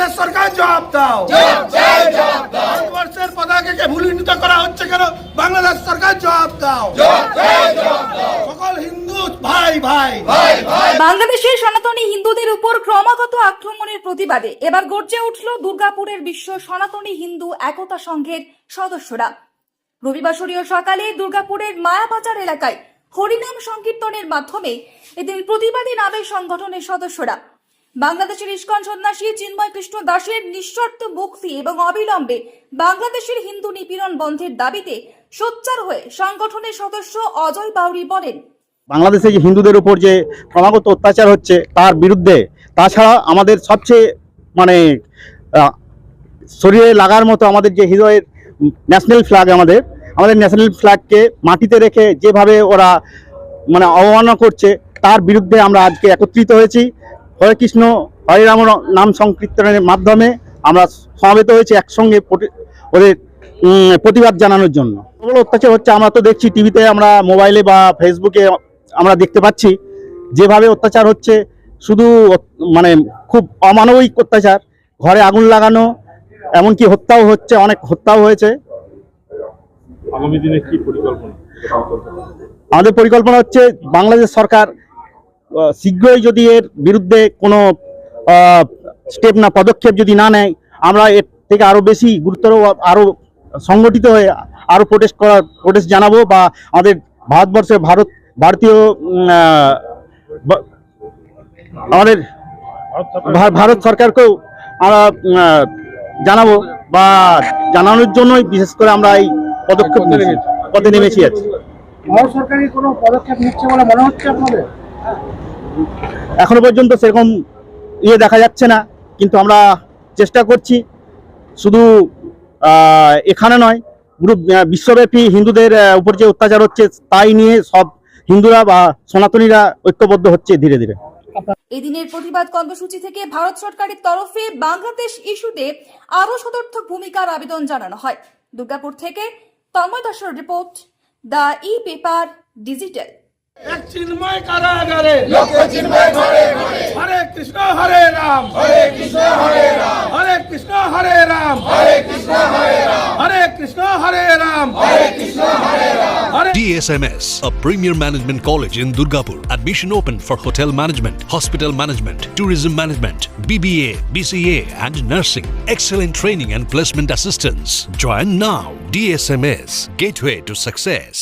বাংলাদেশ সরকার জবাব দাও। ভারতবর্ষের পতাকাকে ভুলিনিত করা হচ্ছে কেন? বাংলাদেশ সরকার জবাব দাও। সকল হিন্দু ভাই ভাই। বাংলাদেশের সনাতনী হিন্দুদের উপর ক্রমাগত আক্রমণের প্রতিবাদে এবার গর্জে উঠল দুর্গাপুরের বিশ্ব সনাতনী হিন্দু একতা সংঘের সদস্যরা। রবিবাসরীয় সকালে দুর্গাপুরের মায়াবাজার এলাকায় হরিনাম সংকীর্তনের মাধ্যমে এদিন প্রতিবাদী নামে সংগঠনের সদস্যরা বাংলাদেশের ইস্কন সন্ন্যাসী চিন্ময় কৃষ্ণ দাসের নিঃশর্ত মুক্তি এবং অবিলম্বে বাংলাদেশের হিন্দু নিপীড়ন বন্ধের দাবিতে সোচ্চার হয়ে সংগঠনের সদস্য অজয় বাউরি বলেন, বাংলাদেশে যে হিন্দুদের উপর যে ক্রমাগত অত্যাচার হচ্ছে তার বিরুদ্ধে, তাছাড়া আমাদের সবচেয়ে মানে শরীরে লাগার মতো আমাদের যে হৃদয়ের ন্যাশনাল ফ্ল্যাগ আমাদের আমাদের ন্যাশনাল ফ্ল্যাগকে মাটিতে রেখে যেভাবে ওরা মানে অবমাননা করছে, তার বিরুদ্ধে আমরা আজকে একত্রিত হয়েছি। হরে কৃষ্ণ হরে রাম নাম সংকীর্তনের মাধ্যমে আমরা সমাবেত হয়েছি একসঙ্গে ওদের প্রতিবাদ জানানোর জন্য। প্রবল অত্যাচার হচ্ছে আমরা তো দেখছি টিভিতে আমরা মোবাইলে বা ফেসবুকে আমরা দেখতে পাচ্ছি যেভাবে অত্যাচার হচ্ছে শুধু মানে খুব অমানবিক অত্যাচার ঘরে আগুন লাগানো এমনকি হত্যাও হচ্ছে অনেক হত্যাও হয়েছে। আগামী দিনে কি পরিকল্পনা? আমাদের পরিকল্পনা হচ্ছে বাংলাদেশ সরকার শীঘ্রই যদি এর বিরুদ্ধে কোনো স্টেপ না পদক্ষেপ যদি না নেয় আমরা এর থেকে আরও বেশি গুরুতর আরও সংগঠিত হয়ে আরও প্রোটেস্ট করার প্রোটেস্ট জানাব বা আমাদের ভারতবর্ষের ভারত ভারতীয় আমাদের ভারত সরকারকেও আমরা জানাব বা জানানোর জন্যই বিশেষ করে আমরা এই পদক্ষেপ। পথে নেমেছি আছি ভারত সরকারি কোনো পদক্ষেপ নিচ্ছে বলে মনে হচ্ছে আপনাদের এখনও পর্যন্ত সেরকম ইয়ে দেখা যাচ্ছে না, কিন্তু আমরা চেষ্টা করছি। শুধু এখানে নয়, পুরো বিশ্বব্যাপী হিন্দুদের উপর যে অত্যাচার হচ্ছে তাই নিয়ে সব হিন্দুরা বা সনাতনীরা ঐক্যবদ্ধ হচ্ছে ধীরে ধীরে। এদিনের প্রতিবাদ কর্মসূচি থেকে ভারত সরকারের তরফে বাংলাদেশ ইস্যুতে আরও সদর্থক ভূমিকার আবেদন জানানো হয়। দুর্গাপুর থেকে তন্ময় দাসের report, the e paper digital. এক চিন্ময় কারাগারে হরে কৃষ্ণ হরে রাম হরে কৃষ্ণ হরে রাম হরে কৃষ্ণ হরে রাম হরে কৃষ্ণ হরে রাম হরে কৃষ্ণ হরে রাম হরে কৃষ্ণ হরে রাম হরে DSMS, a premier management college in Durgapur. Admission open for hotel management, hospital management, tourism management, BBA, BCA, and nursing. Excellent training and placement assistance. Join now. DSMS, gateway to success.